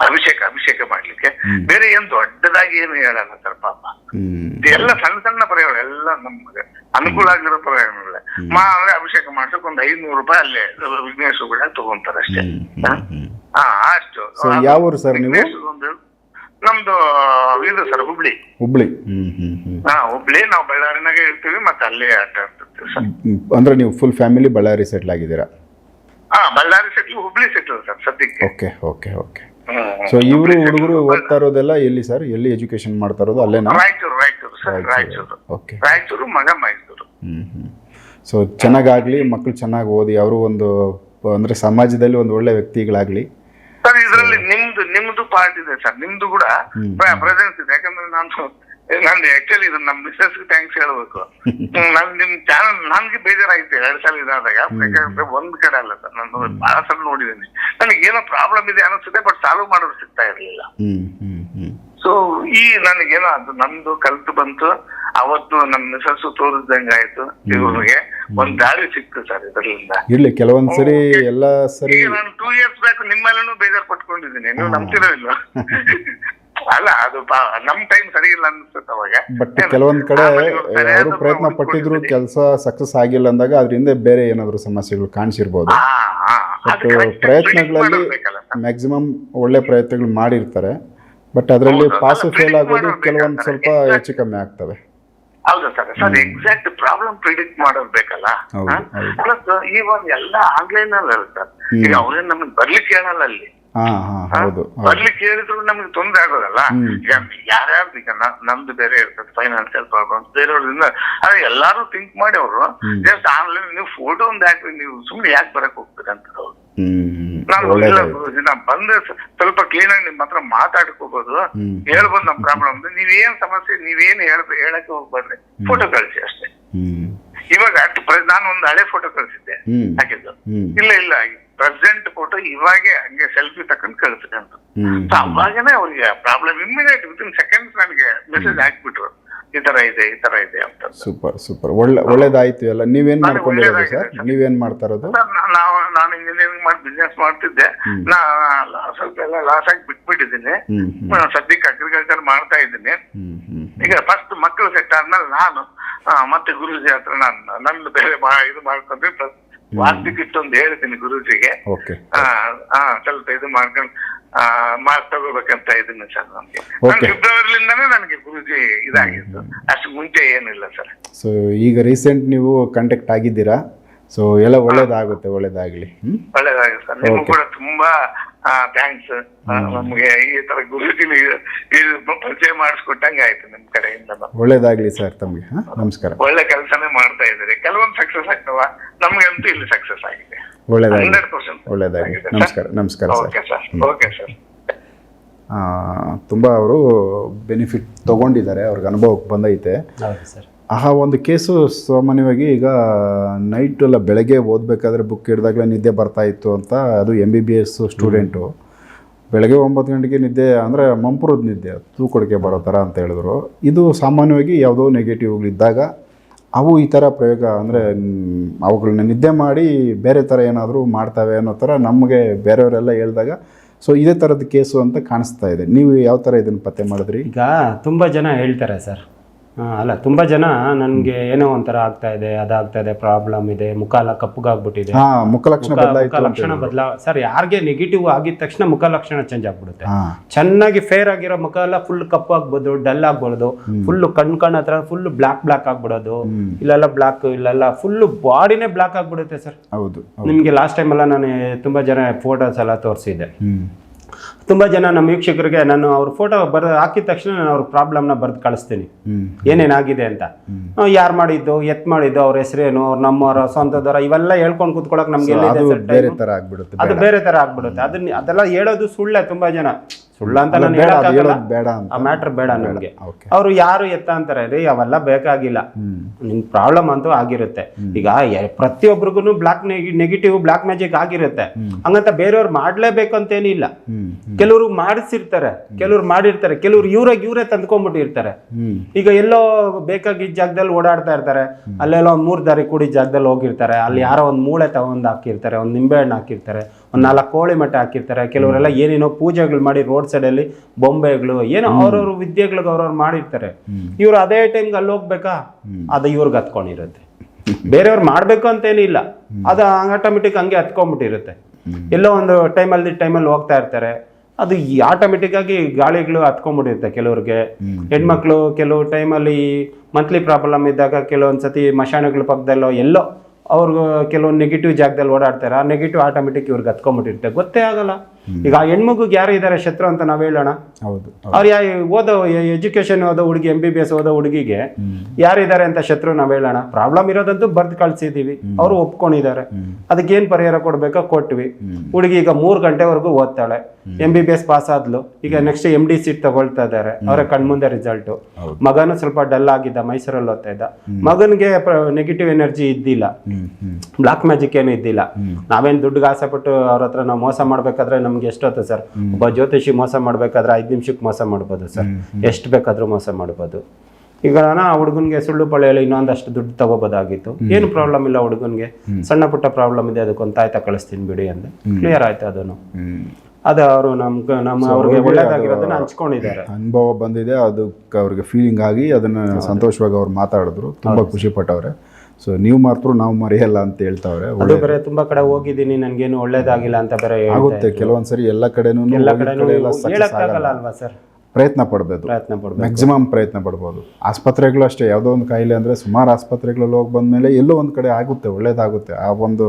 ಅಭಿಷೇಕ ಅಭಿಷೇಕ ಮಾಡ್ಲಿಕ್ಕೆ. ಬೇರೆ ಏನ್ ದೊಡ್ಡದಾಗಿ ಏನು ಹೇಳಲ್ಲ ಸರ್ ಪಾಪ. ಎಲ್ಲ ಸಣ್ಣ ಸಣ್ಣ ಪ್ರಯೋಗ ಎಲ್ಲ ನಮ್ಗೆ ಅನುಕೂಲ ಆಗಿರೋ ಪರಿಹಾರಗಳೇ ಮಾ ಅಂದ್ರೆ ಅಭಿಷೇಕ ಮಾಡ್ಸಕ್ ಒಂದ್ ಐದ್ನೂರು ರೂಪಾಯಿ ಅಲ್ಲೇ ವಿಘ್ನೇಶ್ವರ ಕೂಡ ತಗೊಂತಾರೆ ಅಷ್ಟೇ. ಹಾ? ಅಷ್ಟು. ಯಾವ sir ನೀವು? ಒಂದು ನಮ್ದು ಇದು ಸರ್ ಹುಬ್ಳಿ. ಹುಬ್ಳಿ. ಹಾ ಹುಬ್ಳಿ ನಾವು ಬಳ್ಳಾರಿನಾಗ ಇರ್ತೀವಿ ಮತ್ತೆ ಅಲ್ಲೇ ಆಟ ಆಡ್ತಿರ್ತೀವಿ ಸರ್. ಅಂದ್ರೆ ನೀವು ಫುಲ್ ಫ್ಯಾಮಿಲಿ ಬಳ್ಳಾರಿ ಸೆಟ್ಲ್ ಆಗಿದ್ದೀರಾ? ಹಾ Bellary settle Hubli settle sir ಸದ್ಯಕ್ಕೆ. Okay okay okay. ಸೊ ಇವರು ಹುಡುಗರು ಓದ್ತಾ ಇರೋದೆಲ್ಲ ಎಲ್ಲಿ ಸರ್? ಎಲ್ಲಿ ಎಜುಕೇಶನ್ ಮಾಡ್ತಾ ಇರೋದು ಅಲ್ಲೇನಾ? ರಾಯಚೂರು ರಾಯಚೂರು ಸರ್ ರಾಯಚೂರು. ಓಕೆ ರಾಯಚೂರು ಮಗ ಮೈಸೂರು ಹ್ಮ್ ಹ್ಮ್. ಸೊ ಚೆನ್ನಾಗಾಗ್ಲಿ ಮಕ್ಕಳು ಚೆನ್ನಾಗಿ ಓದಿ ಅವರು ಒಂದು ಅಂದ್ರೆ ಸಮಾಜದಲ್ಲಿ ಒಂದು ಒಳ್ಳೆ ವ್ಯಕ್ತಿಗಳಾಗ್ಲಿ. ಸರ್ ಇದರಲ್ಲಿ ನಿಮ್ದು ನಿಮ್ದು ಪಾರ್ಟ್ ಇದೆ ಸರ್. ನಿಮ್ದು ಕೂಡ. ಪ್ರೆಸೆನ್ಸ್ ಇದೆ. ಯಾಕಂದ್ರೆ ನಾನು ನಾನು ಆಕ್ಚುಲಿ ಇದು ನಮ್ಮ ಮಿಸ್ಸಸ್ ಥ್ಯಾಂಕ್ಸ್ ಹೇಳ್ಬೇಕು. ನನ್ ನಿಮ್ ಚಾನಲ್ ನನ್ಗೆ ಬೇಜಾರಾಯ್ತು ಎರಡ್ ಸಲ ಇದಾದಾಗ ಯಾಕಂದ್ರೆ ಒಂದ್ ಕಡೆ ಅಲ್ಲ ಸರ್ ನಾನು ಬಹಳ ಸಲ ನೋಡಿದೀನಿ. ನನಗೆ ಏನೋ ಪ್ರಾಬ್ಲಮ್ ಇದೆ ಅನಿಸುತ್ತೆ ಬಟ್ ಸಾಲ್ವ್ ಮಾಡೋರು ಸಿಗ್ತಾ ಇರ್ಲಿಲ್ಲ. ಸೊ ಈ ನನಗೇನೋ ಅದು ನಮ್ದು ಕಲ್ತು ಬಂತು. ಅವತ್ತು ನಮ್ಮ ಮಿಸಸ್ಸು ತೋರಿಸ್ದಂಗ ಆಯ್ತು ಇವ್ರಿಗೆ. ಒಂದ್ ದಾರಿ ಸಿಕ್ತು ಸರ್ ಇದರಿಂದ ಇರ್ಲಿ ಕೆಲವೊಂದ್ ಸರಿ ಎಲ್ಲ ಸರಿ ನಾನು ಟೂ ಇಯರ್ಸ್ ಬ್ಯಾಕ್ ನಿಮ್ಮೆಲ್ಲಾನು ಬೇಜಾರ್ ಪಟ್ಕೊಂಡಿದ್ದೀನಿ ನೀವು ನಂಬ್ತಿರೋ ಇಲ್ವಾ? ಅಲ್ಲ ಅದು ನಮ್ ಟೈಮ್ ಸರಿ ಇಲ್ಲ ಅನ್ಸುತ್ತೆ ಅವಾಗ. ಬಟ್ ಕೆಲವೊಂದ್ ಕಡೆ ಅವರು ಪ್ರಯತ್ನ ಪಟ್ಟಿದ್ರು. ಕೆಲಸ ಸಕ್ಸಸ್ ಆಗಿಲ್ಲ ಅಂದಾಗ ಅದರಿಂದ ಬೇರೆ ಏನಾದ್ರು ಸಮಸ್ಯೆಗಳು ಕಾಣಿಸಿರ್ಬೋದು. ಬಟ್ ಪ್ರಯತ್ನಗಳಲ್ಲಿ. ಮ್ಯಾಕ್ಸಿಮಮ್ ಒಳ್ಳೆ ಪ್ರಯತ್ನಗಳು ಮಾಡಿರ್ತಾರೆ. ಬಟ್ ಅದರಲ್ಲಿ ಪಾಸ್ ಫೇಲ್ ಆಗೋದು ಕೆಲವೊಂದು ಸ್ವಲ್ಪ ಹೆಚ್ಚು ಕಮ್ಮಿ ಆಗ್ತವೆ. ಹೌದು sir sir exact problem predict ಮಾಡೋದು ಬೇಕಲ್ಲ. ಪ್ಲಸ್ ಇವಾಗ ಎಲ್ಲ ಆನ್ಲೈನ್ ಅಲ್ಲ ಸರ್. ಈಗ ಅವ್ರೇನ್ ನಮಗೆ ಬರ್ಲಿಕ್ಕೆ ಹೇಳಲ್ಲ ಅಲ್ಲಿ. ಹಾ ಕೇಳಿದ್ರು ನಮ್ಗೆ ತೊಂದರೆ ಆಗೋದಲ್ಲ. ಯಾರ್ಯಾರು ಈಗ ಯಾರ್ಯಾರ್ದು ಈಗ ನಮ್ದು ಬೇರೆ ಇರ್ತದೆ ಫೈನಾನ್ಸಿಯಲ್ ಪ್ರಾಬ್ಲಮ್ಸ್ ಬೇರೆಯವ್ರಿಂದ. ಅದೇ ಎಲ್ಲಾರು ಥಿಂಕ್ ಮಾಡಿ ಅವರು ಜಸ್ಟ್ ಆನ್ಲೈನ್ ನೀವು ಫೋಟೋ ಒಂದು ಹಾಕಿ ನೀವು ಸುಮ್ನೆ ಯಾಕೆ ಬರಕ್ ಹೋಗ್ತೀರ ಅಂತ ಅವ್ರು ನಾನು ಬಂದ್ರೆ ಸ್ವಲ್ಪ ಕ್ಲೀನ್ ಆಗಿ ನಿಮ್ ಹತ್ರ ಮಾತಾಡ್ಕೋಬಹುದು. ಹೇಳ್ಬೋದು ನಮ್ ಪ್ರಾಬ್ಲಮ್ ನೀವೇನ್ ಸಮಸ್ಯೆ ನೀವೇನ್ ಹೇಳಕ್ ಹೇಳಕ್ಕೆ ಹೋಗ್ಬಾರ್ರಿ ಫೋಟೋ ಕಳಿಸಿ ಅಷ್ಟೇ. ಇವಾಗ ನಾನು ಒಂದು ಹಳೆ ಫೋಟೋ ಕಳಿಸಿದ್ದೆ. ಹಾಕಿದ್ದು ಇಲ್ಲ ಇಲ್ಲ ಪ್ರೆಸೆಂಟ್ ಫೋಟೋ ಇವಾಗೆ ಹಂಗೆ ಸೆಲ್ಫಿ ತಕೊಂಡ್ ಕಳಿಸಿದೆ ಅಂತ. ಹ್ಮ್. So ಅವಾಗನೇ ಅವ್ರಿಗೆ problem immediate within seconds ನನಗೆ ಮೆಸೇಜ್ ಹಾಕ್ಬಿಟ್ರು. ಈ ತರ ಇದೆ ಈ ತರ ಇದೆ ಅಂತ ಸೂಪರ್ ಸೂಪರ್. ಒಳ್ಳೆ ಒಳ್ಳೇದಾಯ್ತು ಎಲ್ಲ. ನೀವೇನ್ ಮಾಡ್ಕೊಂಡಿರೋದು ಸರ್. ನೀವೇನ್ ಮಾಡ್ತಾ ಇರೋದು? ನಾವು ನಾನು ಇಂಜಿನಿಯರಿಂಗ್ ಮಾಡಿ ಬಿಸ್ನೆಸ್ ಮಾಡ್ತಿದ್ದೆ. ನಾ ಸ್ವಲ್ಪ ಎಲ್ಲ ಲಾಸ್ ಆಗಿ ಬಿಟ್ಬಿಟ್ಟಿದ್ದೀನಿ. ಸದ್ಯಕ್ಕೆ ಅಗ್ರಿಕಲ್ಚರ್ ಮಾಡ್ತಾ ಇದ್ದೀನಿ. ಈಗ ಫಸ್ಟ್ ಮಕ್ಕಳು ಸೆಟ್ ಆದ್ಮೇಲೆ ನಾನು ಮತ್ತೆ ಗುರುಜಿ ಹತ್ರ ನಾನು ನನ್ನ ಬೇರೆ ಇದು ಇದು ಮಾಡ್ಕೊಂಡ್ರೆ ಪ್ಲಸ್ ವಾರ್ಷಿಕ ಇಷ್ಟೊಂದು ಹೇಳ್ತೀನಿ ಗುರುಜಿಗೆ. ಸ್ವಲ್ಪ ಇದು ಮಾಡ್ಕೊಂಡು ಮಾಡ್ ತಗೋಬೇಕಂತ ಇದನ್ನ ಸರ್ ನಮ್ಗೆ. ಫೆಬ್ರವರಿಲಿಂದಾನೇ ನನಗೆ ಗುರುಜಿ ಇದಾಗಿತ್ತು. ಅಷ್ಟು ಮುಂಚೆ ಏನಿಲ್ಲ ಸರ್. ಸೊ ಈಗ ರೀಸೆಂಟ್ ನೀವು ಕಾಂಟ್ಯಾಕ್ಟ್ ಆಗಿದ್ದೀರಾ? ಸೊ ಎಲ್ಲ ಒಳ್ಳೇದಾಗುತ್ತೆ ಒಳ್ಳೇದಾಗ್ಲಿ. ಸರ್. ನಿಮ್ಗೂ ಕೂಡ ತುಂಬಾ ಥ್ಯಾಂಕ್ಸ್ ನಮ್ಗೆ ಈ ತರ ಗುರುಜಿ ಪರಿಚಯ ಮಾಡಿಸ್ಕೊಟ್ಟಂಗೆ ಆಯ್ತು ನಿಮ್ ಕಡೆಯಿಂದ ಒಳ್ಳೇದಾಗ್ಲಿ ಸರ್ ತಮಗೆ ನಮಸ್ಕಾರ. ಒಳ್ಳೆ ಕೆಲಸನೇ ಮಾಡ್ತಾ ಇದ್ದೀರಿ. ಕೆಲವೊಂದು ಸಕ್ಸಸ್ ಆಗ್ತವ. ನಮ್ಗಂತೂ ಇಲ್ಲಿ ಸಕ್ಸಸ್ ಆಗಿದೆ. ಒಳ್ಳೇದಾಗ್ಲಿ. ಹಂಡ್ರೆಡ್ ಪರ್ಸೆಂಟ್ ಒಳ್ಳೇದಾಗ್ಲಿ. ನಮಸ್ಕಾರ ನಮಸ್ಕಾರ ಓಕೆ ಸರ್ ಓಕೆ ಸರ್ ಆ, ತುಂಬ ಅವರು ಬೆನಿಫಿಟ್ ತಗೊಂಡಿದ್ದಾರೆ. ಅವ್ರಿಗೆ ಅನುಭವಕ್ಕೆ ಬಂದೈತೆ. ಸರ್ ಆ ಒಂದು ಕೇಸು ಸಾಮಾನ್ಯವಾಗಿ ಈಗ ನೈಟು ಎಲ್ಲ ಬೆಳಗ್ಗೆ ಓದಬೇಕಾದ್ರೆ ಬುಕ್ ಹಿಡಿದಾಗಲೇ ನಿದ್ದೆ ಬರ್ತಾ ಇತ್ತು ಅಂತ ಅದು M B B S student ಬೆಳಗ್ಗೆ ಒಂಬತ್ತು ಗಂಟೆಗೆ ನಿದ್ದೆ ಅಂದರೆ ಮಂಪುರದ ನಿದ್ದೆ, ತೂಕೊಡಿಕೆ ಬರೋ ಥರ ಅಂತ ಹೇಳಿದ್ರು. ಇದು ಸಾಮಾನ್ಯವಾಗಿ ಯಾವುದೋ ನೆಗೆಟಿವ್ಗಳಿದ್ದಾಗ ಅವು ಈ ಥರ ಪ್ರಯೋಗ ಅಂದರೆ ಅವುಗಳನ್ನ ನಿದ್ದೆ ಮಾಡಿ ಬೇರೆ ಥರ ಏನಾದರೂ ಮಾಡ್ತವೆ ಅನ್ನೋ ಥರ ನಮಗೆ ಬೇರೆಯವರೆಲ್ಲ ಹೇಳಿದಾಗ ಸೊ ಇದೇ ಥರದ ಕೇಸು ಅಂತ ಕಾಣಿಸ್ತಾ ಇದೆ. ನೀವು ಯಾವ ಥರ ಇದನ್ನು ಪತ್ತೆ ಮಾಡಿದ್ರಿ? ಈಗ ತುಂಬ ಜನ ಹೇಳ್ತಾರೆ ಸರ್ ಅಲ್ಲ ತುಂಬ ಜನ ನನಗೆ ಏನೋ ಒಂಥರ ಆಗ್ತಾ ಇದೆ ಅದಾಗ್ತಾ ಇದೆ ಪ್ರಾಬ್ಲಮ್ ಇದೆ ಮುಖ ಎಲ್ಲ ಕಪ್ಪಗಾಗ್ಬಿಟ್ಟಿದೆ ಮುಖ ಲಕ್ಷಣ ಬದಲಾ ಸರ್ ಯಾರಿಗೆ ನೆಗೆಟಿವ್ ಆಗಿದ ತಕ್ಷಣ ಮುಖ ಲಕ್ಷಣ ಚೇಂಜ್ ಆಗ್ಬಿಡುತ್ತೆ ಚೆನ್ನಾಗಿ ಫೇರ್ ಆಗಿರೋ ಮುಖ ಎಲ್ಲ ಫುಲ್ ಕಪ್ಪು ಆಗ್ಬೋದು ಡಲ್ ಆಗ್ಬೋದು ಫುಲ್ ಕಣ್ ಕಣ್ ಹತ್ರ ಫುಲ್ ಬ್ಲಾಕ್ ಬ್ಲಾಕ್ ಆಗ್ಬಿಡೋದು. ಇಲ್ಲೆಲ್ಲ ಬ್ಲಾಕ್ ಇಲ್ಲೆಲ್ಲ ಫುಲ್ ಬಾಡಿನೇ ಬ್ಲಾಕ್ ಆಗ್ಬಿಡುತ್ತೆ ಸರ್. ಹೌದು ನಿಮ್ಗೆ ಲಾಸ್ಟ್ ಟೈಮ್ ಎಲ್ಲ ನಾನು ತುಂಬಾ ಜನ ಫೋಟೋಸ್ ಎಲ್ಲ ತೋರಿಸಿದ್ದೆ. ಹ್ಞೂ ತುಂಬಾ ಜನ ನಮ್ಮ ವೀಕ್ಷಕರಿಗೆ ನಾನು ಅವ್ರ ಫೋಟೋ ಬರ್ದು ಹಾಕಿದ ತಕ್ಷಣ ನಾನು ಅವ್ರ ಪ್ರಾಬ್ಲಮ್ನ ಬರೆದು ಕಳಿಸ್ತೀನಿ. ಏನೇನಾಗಿದೆ ಅಂತ. ಯಾರು ಮಾಡಿದ್ದು ಎತ್ ಮಾಡಿದ್ದು ಅವ್ರ ಹೆಸರೇನು ಅವ್ರ ನಮ್ಮವರ ಸ್ವಂತದವರ ಇವೆಲ್ಲ ಹೇಳ್ಕೊಂಡು ಕೂತ್ಕೊಳ್ಳೋಕೆ ನಮ್ಗೆ ಅದು ಬೇರೆ? ಥರ ಆಗ್ಬಿಡುತ್ತೆ ಅದು ಬೇರೆ ತರ ಆಗ್ಬಿಡುತ್ತೆ. ಅದನ್ನ ಅದೆಲ್ಲ ಹೇಳೋದು ಸುಳ್ಳೆ ತುಂಬಾ ಜನ. ಸುಳ್ಳ ಅಂತ ಅಲ್ಲ, ನಾನು ಹೇಳೋದು ಬೇಡ ಆ ಮ್ಯಾಟ್ರ್ ಬೇಡ ನನಗೆ. ಅವರು ಯಾರು ಎತ್ತ ಅಂತಾರೆ ರೀ ಅವೆಲ್ಲ ಬೇಕಾಗಿಲ್ಲ. ನಿಮ್ ಪ್ರಾಬ್ಲಮ್ ಅಂತೂ ಆಗಿರುತ್ತೆ. ಈಗ ಪ್ರತಿಯೊಬ್ಬರಿಗೂ ಪ್ರತಿಯೊಬ್ರಿಗೂ ಬ್ಲಾಕ್ ನೆಗೆಟಿವ್ ಬ್ಲಾಕ್ ಮ್ಯಾಜಿಕ್ ಆಗಿರುತ್ತೆ. ಹಂಗಂತ ಬೇರೆಯವ್ರು ಮಾಡ್ಲೇಬೇಕು ಅಂತೇನಿಲ್ಲ. ಕೆಲವರು ಮಾಡಿಸಿರ್ತಾರೆ. ಕೆಲವ್ರು ಮಾಡಿರ್ತಾರೆ. ಕೆಲವ್ರು ಇವ್ರಾಗ ಇವರೇ ತಂದ್ಕೊಂಡ್ಬಿಟ್ಟಿರ್ತಾರೆ. ಈಗ ಎಲ್ಲೋ ಬೇಕಾಗಿದ್ದ ಜಾಗದಲ್ಲಿ ಓಡಾಡ್ತಾ ಇರ್ತಾರೆ. ಅಲ್ಲೆಲ್ಲ ಒಂದ್ ಮೂರ್ ದಾರಿ ಕೂಡಿ ಜಾಗದಲ್ಲಿ ಹೋಗಿರ್ತಾರೆ. ಅಲ್ಲಿ ಯಾರೋ ಒಂದ್ ಮೂಳೆ ತಗೊಂಡ್ ಹಾಕಿರ್ತಾರೆ ಒಂದ್ ನಿಂಬೆ ಹಣ್ಣು ಹಾಕಿರ್ತಾರೆ. ಒಂದ್ ನಾಲ್ಕು ಕೋಳಿ ಮಠ ಹಾಕಿರ್ತಾರೆ. ಕೆಲವರೆಲ್ಲ ಏನೇನೋ ಪೂಜೆಗಳು ಮಾಡಿ ರೋಡ್ ಸೈಡ್ ಅಲ್ಲಿ ಬೊಂಬೆಗಳು ಏನೋ ಅವ್ರವ್ರ ವಿದ್ಯೆಗಳಿಗೆ ಅವ್ರವ್ರು ಮಾಡಿರ್ತಾರೆ. ಇವ್ರು ಅದೇ ಟೈಮ್ಗೆ ಅಲ್ಲಿ ಹೋಗ್ಬೇಕಾ? ಅದು ಇವ್ರಿಗೆ ಹತ್ಕೊಂಡಿರುತ್ತೆ. ಬೇರೆಯವ್ರು ಮಾಡ್ಬೇಕು ಅಂತೇನಿಲ್ಲ ಅದು ಆಟೋಮೆಟಿಕ್ ಹಂಗೆ ಹತ್ಕೊಂಡ್ಬಿಟ್ಟಿರುತ್ತೆ. ಎಲ್ಲೋ ಒಂದು ಟೈಮಲ್ಲಿ ಟೈಮಲ್ಲಿ ಹೋಗ್ತಾ ಇರ್ತಾರೆ. ಅದು ಆಟೋಮೆಟಿಕ್ ಆಗಿ ಗಾಳಿಗಳು ಹತ್ಕೊಂಡ್ಬಿಟ್ಟಿರುತ್ತೆ ಕೆಲವ್ರಿಗೆ. ಹೆಣ್ಮಕ್ಳು ಕೆಲವು ಟೈಮಲ್ಲಿ ಮಂತ್ಲಿ ಪ್ರಾಬ್ಲಮ್ ಇದ್ದಾಗ ಕೆಲವೊಂದ್ಸತಿ ಮಶಾನಗಳ ಮಶಾಣಗಳ ಪಕ್ಕದಲ್ಲೋ ಎಲ್ಲೋ ಅವ್ರಿಗೆ ಕೆಲವೊಂದು ನೆಗೆಟಿವ್ ಜಾಗದಲ್ಲಿ ಓಡಾಡ್ತಾರೆ ಆ ನೆಗೆಟಿವ್ ಆಟೋಮೆಟಿಕ್ ಇವ್ರಿಗೆ ಹತ್ಕೊಂಡ್ಬಿಟ್ಟಿರುತ್ತೆ ಗೊತ್ತೇ ಆಗಲ್ಲ. ಈಗ ಆ ಹೆಣ್ಮಗುಗೆ ಯಾರು ಇದ್ದಾರೆ ಶತ್ರು ಅಂತ ನಾವು ಹೇಳೋಣ. ಹೌದು ಅವ್ರು ಯಾ ಓದೋ ಎಜುಕೇಶನ್ ಓದೋ ಹುಡುಗಿ ಎಂ ಬಿ ಬಿ ಎಸ್ ಓದೋ ಹುಡುಗಿಗೆ ಯಾರಿದ್ದಾರೆ ಅಂತ ಶತ್ರು ನಾವ್ ಹೇಳೋಣ. ಪ್ರಾಬ್ಲಮ್ ಇರೋದಂತೂ ಬರ್ದು ಕಳ್ಸಿದೀವಿ. ಅವರು ಒಪ್ಕೊಂಡಿದ್ದಾರೆ. ಅದಕ್ಕೇನ್ ಪರಿಹಾರ ಕೊಡ್ಬೇಕೋ ಕೊಟ್ವಿ. ಹುಡುಗಿ ಈಗ ಮೂರು ಗಂಟೆವರೆಗೂ ಓದ್ತಾಳೆ. M B B S pass ಆದ್ಲು. ಈಗ ನೆಕ್ಸ್ಟ್ ಎಂ ಡಿ ಸೀಟ್ ತಗೊಳ್ತಾ ಇದ್ದಾರೆ. ಅವರ ಕಣ್ಮುಂದೆ ರಿಸಲ್ಟ್ ಮಗನು ಸ್ವಲ್ಪ ಡಲ್ ಆಗಿದ್ದ ಮೈಸೂರಲ್ಲಿ ಓದ್ತಾ ಇದ್ದ. ಮಗನಿಗೆ ನೆಗೆಟಿವ್ ಎನರ್ಜಿ ಇದ್ದಿಲ್ಲ. ಬ್ಲಾಕ್ ಮ್ಯಾಜಿಕ್ ಏನು ಇದ್ದಿಲ್ಲ. ನಾವೇನ್ ದುಡ್ಡುಗೆ ಆಸೆ ಪಟ್ಟು ಅವ್ರ ಹತ್ರ ನಾವು ಮೋಸ ಮಾಡ್ಬೇಕಾದ್ರೆ ನಮ್ಗೆ ನಮ್ಗೆ ಎಷ್ಟೊತ್ತು ಸರ್? ಒಬ್ಬ ಜ್ಯೋತಿಷಿ ಮೋಸ ಮಾಡ್ಬೇಕಾದ್ರೆ ಐದು ನಿಮಿಷಕ್ಕೆ ಮೋಸ ಮಾಡ್ಬೋದು ಸರ್. ಎಷ್ಟು ಬೇಕಾದ್ರೂ ಮೋಸ ಮಾಡ್ಬೋದು. ಈಗ ನಾನು ಆ ಹುಡುಗನ್ಗೆ ಸುಳ್ಳು ಪಳೆಯಲ್ಲಿ ಇನ್ನೊಂದಷ್ಟು ದುಡ್ಡು ತಗೋಬೋದಾಗಿತ್ತು. ಏನು ಪ್ರಾಬ್ಲಮ್ ಇಲ್ಲ ಹುಡುಗನ್ಗೆ. ಸಣ್ಣ ಪುಟ್ಟ ಪ್ರಾಬ್ಲಮ್ ಇದೆ ಅದಕ್ಕೊಂದು ತಾಯ್ತ ಕಳಿಸ್ತೀನಿ ಬಿಡಿ ಅಂದೆ. ಕ್ಲಿಯರ್ ಆಯ್ತು ಅದನ್ನು. ಅದ ಅವರು ನಮ್ ನಮ್ಮ ಅವ್ರಿಗೆ ಒಳ್ಳೇದಾಗಿರೋದನ್ನ ಹಂಚ್ಕೊಂಡಿದ್ದಾರೆ. ಅನುಭವ ಬಂದಿದೆ ಅದಕ್ಕೆ ಅವ್ರಿಗೆ ಫೀಲಿಂಗ್ ಆಗಿ ಅದನ್ನ ಸಂತೋಷವಾಗಿ ಅವ್ರು ಮಾತಾಡಿದ್ರು. ತುಂಬಾ ಖುಷಿ ಪಟ್ಟವ್ರೆ. ಸೊ ನೀವು ಮಾತ್ರ ನಾವು ಮರೆಯಲ್ಲ ಅಂತ ಹೇಳ್ತಾವ್ರೆ. ಅದು ಬೇರೆ ತುಂಬಾ ಕಡೆ ಹೋಗಿದ್ದೀನಿ ನನ್ಗೇನು ಒಳ್ಳೇದಾಗಿಲ್ಲ ಅಂತ ಬೇರೆ ಆಗುತ್ತೆ. ಕೆಲವೊಂದ್ಸರಿ ಎಲ್ಲ ಕಡೆನೂ ಎಲ್ಲ ಕಡೆನೂ ಹೇಳಕ್ಕಾಗಲ್ಲ. ಅಲ್ವಾ ಸರ್? ಪ್ರಯತ್ನ ಪಡಬೇಕು. ಪ್ರಯತ್ನ ಪಡ್ಬೇಕು. ಮ್ಯಾಕ್ಸಿಮಮ್ ಪ್ರಯತ್ನ ಪಡ್ಬೋದು. ಆಸ್ಪತ್ರೆಗಳು ಅಷ್ಟೇ ಯಾವುದೋ ಒಂದು ಕಾಯಿಲೆ ಅಂದರೆ ಸುಮಾರು ಆಸ್ಪತ್ರೆಗಳಲ್ಲಿ ಹೋಗಿ ಬಂದಮೇಲೆ ಎಲ್ಲೋ ಒಂದು ಕಡೆ ಆಗುತ್ತೆ ಒಳ್ಳೇದಾಗುತ್ತೆ. ಆ ಒಂದು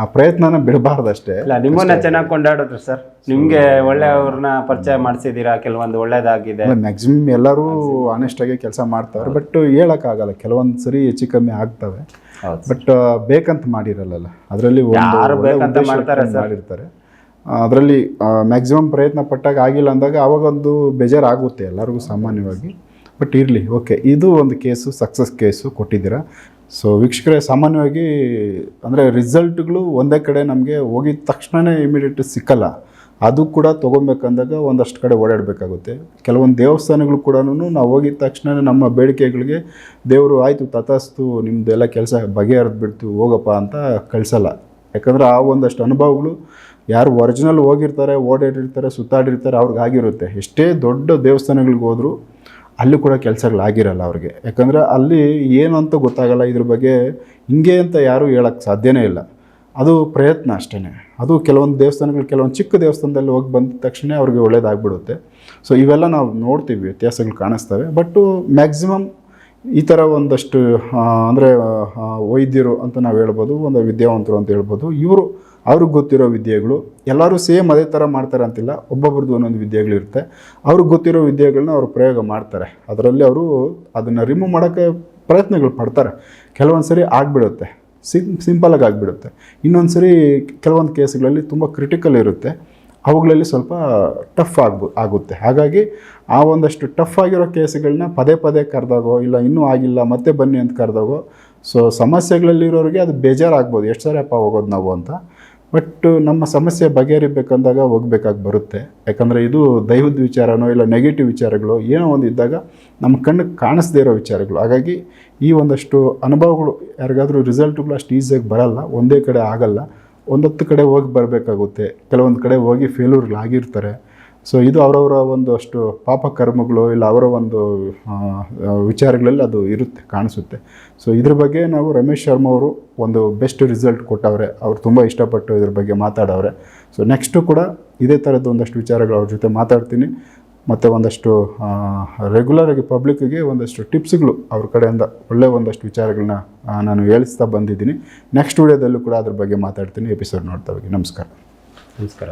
ಆ ಪ್ರಯತ್ನನ ಬಿಡಬಾರ್ದಷ್ಟೇ. ಇಲ್ಲ ನಿಮ್ಮನ್ನ ಚೆನ್ನಾಗಿ ಕೊಂಡಾಡಿದ್ರು ಸರ್. ನಿಮ್ಗೆ ಒಳ್ಳೆಯವ್ರನ್ನ ಪರಿಚಯ ಮಾಡಿಸಿದೀರಾ? ಕೆಲವೊಂದು ಒಳ್ಳೇದಾಗಿದೆ. ಮ್ಯಾಕ್ಸಿಮಮ್ ಎಲ್ಲರೂ ಆನೆಸ್ಟ್ ಆಗಿ ಕೆಲಸ ಮಾಡ್ತಾರೆ ಬಟ್ ಹೇಳೋಕ್ಕಾಗಲ್ಲ. ಕೆಲವೊಂದು ಸರಿ ಹೆಚ್ಚು ಕಮ್ಮಿ ಆಗ್ತವೆ. ಬಟ್ ಬೇಕಂತ ಮಾಡಿರಲ್ಲ ಅದರಲ್ಲಿ. ಮಾಡಿರ್ತಾರೆ. ಅದರಲ್ಲಿ ಮ್ಯಾಕ್ಸಿಮಮ್ ಪ್ರಯತ್ನ ಪಟ್ಟಾಗ ಆಗಿಲ್ಲ ಅಂದಾಗ ಅವಾಗೊಂದು ಬೇಜಾರಾಗುತ್ತೆ ಎಲ್ಲರಿಗೂ ಸಾಮಾನ್ಯವಾಗಿ. ಬಟ್ ಇರಲಿ, ಓಕೆ. ಇದು ಒಂದು ಕೇಸು ಸಕ್ಸಸ್ ಕೇಸು ಕೊಟ್ಟಿದ್ದೀರಾ. ಸೊ ವೀಕ್ಷಕರೇ, ಸಾಮಾನ್ಯವಾಗಿ ಅಂದರೆ ರಿಸಲ್ಟ್ಗಳು ಒಂದೇ ಕಡೆ ನಮಗೆ ಹೋಗಿದ ತಕ್ಷಣವೇ ಇಮಿಡಿಯೇಟ್ ಸಿಕ್ಕಲ್ಲ. ಅದು ಕೂಡ ತೊಗೊಬೇಕಂದಾಗ ಒಂದಷ್ಟು ಕಡೆ ಓಡಾಡಬೇಕಾಗುತ್ತೆ. ಕೆಲವೊಂದು ದೇವಸ್ಥಾನಗಳು ಕೂಡ ನಾವು ಹೋಗಿದ ತಕ್ಷಣ ನಮ್ಮ ಬೇಡಿಕೆಗಳಿಗೆ ದೇವರು, ಆಯಿತು, ತಥಾಸ್ತು ನಿಮ್ಮದೆಲ್ಲ ಕೆಲಸ ಬಗೆಹರಿದು ಬಿಡ್ತು, ಹೋಗಪ್ಪ ಅಂತ ಕಳಿಸಲ್ಲ. ಯಾಕಂದರೆ ಆ ಒಂದಷ್ಟು ಅನುಭವಗಳು ಯಾರು ಒರಿಜಿನಲ್ ಹೋಗಿರ್ತಾರೆ, ಓಡಾಡಿರ್ತಾರೆ, ಸುತ್ತಾಡಿರ್ತಾರೆ, ಅವ್ರಿಗೆ ಆಗಿರುತ್ತೆ. ಎಷ್ಟೇ ದೊಡ್ಡ ದೇವಸ್ಥಾನಗಳಿಗೆ ಹೋದರೂ ಅಲ್ಲಿ ಕೂಡ ಕೆಲಸಗಳಾಗಿರಲ್ಲ ಅವ್ರಿಗೆ. ಯಾಕಂದರೆ ಅಲ್ಲಿ ಏನು ಅಂತ ಗೊತ್ತಾಗಲ್ಲ, ಇದ್ರ ಬಗ್ಗೆ ಹಿಂಗೆ ಅಂತ ಯಾರೂ ಹೇಳೋಕ್ಕೆ ಸಾಧ್ಯನೇ ಇಲ್ಲ. ಅದು ಪ್ರಯತ್ನ ಅಷ್ಟೇ ಅದು ಕೆಲವೊಂದು ದೇವಸ್ಥಾನಗಳು, ಕೆಲವೊಂದು ಚಿಕ್ಕ ದೇವಸ್ಥಾನದಲ್ಲಿ ಹೋಗಿ ಬಂದ ತಕ್ಷಣ ಅವ್ರಿಗೆ ಒಳ್ಳೇದಾಗ್ಬಿಡುತ್ತೆ. ಸೊ ಇವೆಲ್ಲ ನಾವು ನೋಡ್ತೀವಿ, ವ್ಯತ್ಯಾಸಗಳು ಕಾಣಿಸ್ತವೆ. ಬಟ್ಟು ಮ್ಯಾಕ್ಸಿಮಮ್ ಈ ಥರ ಒಂದಷ್ಟು ಅಂದರೆ ವೈದ್ಯರು ಅಂತ ನಾವು ಹೇಳ್ಬೋದು, ಒಂದು ವಿದ್ಯಾವಂತರು ಅಂತ ಹೇಳ್ಬೋದು, ಇವರು ಅವ್ರಿಗೆ ಗೊತ್ತಿರೋ ವಿದ್ಯೆಗಳು, ಎಲ್ಲರೂ ಸೇಮ್ ಅದೇ ಥರ ಮಾಡ್ತಾರೆ ಅಂತಿಲ್ಲ, ಒಬ್ಬೊಬ್ರದ್ದು ಒಂದೊಂದು ವಿದ್ಯೆಗಳಿರುತ್ತೆ ಅವ್ರಿಗೆ ಗೊತ್ತಿರೋ ವಿದ್ಯೆಗಳನ್ನ ಅವರು ಪ್ರಯೋಗ ಮಾಡ್ತಾರೆ. ಅದರಲ್ಲಿ ಅವರು ಅದನ್ನು ರಿಮೂವ್ ಮಾಡೋಕ್ಕೆ ಪ್ರಯತ್ನಗಳು ಪಡ್ತಾರೆ. ಕೆಲವೊಂದು ಸರಿ ಆಗಿಬಿಡುತ್ತೆ. ಸಿಂ ಸಿಂಪಲಾಗಿ ಆಗಿಬಿಡುತ್ತೆ. ಇನ್ನೊಂದು ಸರಿ ಕೆಲವೊಂದು ಕೇಸ್ಗಳಲ್ಲಿ ತುಂಬ ಕ್ರಿಟಿಕಲ್ ಇರುತ್ತೆ. ಅವುಗಳಲ್ಲಿ ಸ್ವಲ್ಪ ಟಫ್ ಆಗ್ಬು, ಆಗುತ್ತೆ. ಹಾಗಾಗಿ ಆ ಒಂದಷ್ಟು ಟಫ್ ಆಗಿರೋ ಕೇಸ್ಗಳನ್ನ ಪದೇ ಪದೇ ಕರೆದಾಗೋ, ಇಲ್ಲ ಇನ್ನೂ ಆಗಿಲ್ಲ, ಮತ್ತೆ ಬನ್ನಿ ಅಂತ ಕರೆದಾಗೋ, ಸೊ ಸಮಸ್ಯೆಗಳಲ್ಲಿರೋರಿಗೆ ಅದು ಬೇಜಾರಾಗ್ಬೋದು. ಎಷ್ಟು ಸಾರಿ ಅಪ್ಪ ಹೋಗೋದು ನಾವು ಅಂತ. ಬಟ್ ನಮ್ಮ ಸಮಸ್ಯೆ ಬಗೆಹರಿಬೇಕಂದಾಗ ಹೋಗ್ಬೇಕಾಗಿ ಬರುತ್ತೆ. ಯಾಕಂದರೆ ಇದು ದೈವದ ವಿಚಾರನೋ ಇಲ್ಲ ನೆಗೆಟಿವ್ ವಿಚಾರಗಳು ಏನೋ ಒಂದು ಇದ್ದಾಗ ನಮ್ಮ ಕಣ್ಣಿಗೆ ಕಾಣಿಸ್ದೇ ಇರೋ ವಿಚಾರಗಳು. ಹಾಗಾಗಿ ಈ ಒಂದಷ್ಟು ಅನುಭವಗಳು ಯಾರಿಗಾದರೂ ರಿಸಲ್ಟ್ಗಳು ಅಷ್ಟು ಈಸಿಯಾಗಿ ಬರಲ್ಲ. ಒಂದೇ ಕಡೆ ಆಗಲ್ಲ. ಒಂದೊತ್ತು ಕಡೆ ಹೋಗಿ ಬರಬೇಕಾಗುತ್ತೆ. ಕೆಲವೊಂದು ಕಡೆ ಹೋಗಿ ಫೇಲ್ಯೂರ್ಗಳಾಗಿರ್ತಾರೆ ಸೊ ಇದು ಅವರವರ ಒಂದು ಅಷ್ಟು ಪಾಪ ಕರ್ಮಗಳು ಇಲ್ಲ ಅವರ ಒಂದು ವಿಚಾರಗಳಲ್ಲಿ ಅದು ಇರುತ್ತೆ, ಕಾಣಿಸುತ್ತೆ. ಸೊ ಇದ್ರ ಬಗ್ಗೆ ನಾವು ರಮೇಶ್ ಶರ್ಮಾ ಅವರು ಒಂದು ಬೆಸ್ಟ್ ರಿಸಲ್ಟ್ ಕೊಟ್ಟವ್ರೆ. ಅವ್ರು ತುಂಬ ಇಷ್ಟಪಟ್ಟು ಇದ್ರ ಬಗ್ಗೆ ಮಾತಾಡವ್ರೆ. ಸೊ ನೆಕ್ಸ್ಟು ಕೂಡ ಇದೇ ಥರದ್ದು ಒಂದಷ್ಟು ವಿಚಾರಗಳು ಅವ್ರ ಜೊತೆ ಮಾತಾಡ್ತೀನಿ. ಮತ್ತು ಒಂದಷ್ಟು ರೆಗ್ಯುಲರಾಗಿ ಪಬ್ಲಿಕ್ಕಿಗೆ ಒಂದಷ್ಟು ಟಿಪ್ಸ್ಗಳು ಅವ್ರ ಕಡೆಯಿಂದ ಒಳ್ಳೆಯ ಒಂದಷ್ಟು ವಿಚಾರಗಳನ್ನ ನಾನು ಹೇಳಿಸ್ತಾ ಬಂದಿದ್ದೀನಿ. ನೆಕ್ಸ್ಟ್ ವಿಡಿಯೋದಲ್ಲೂ ಕೂಡ ಅದ್ರ ಬಗ್ಗೆ ಮಾತಾಡ್ತೀನಿ. ಎಪಿಸೋಡ್ ನೋಡ್ತಾ ಹೋಗಿ. ನಮಸ್ಕಾರ. ನಮಸ್ಕಾರ.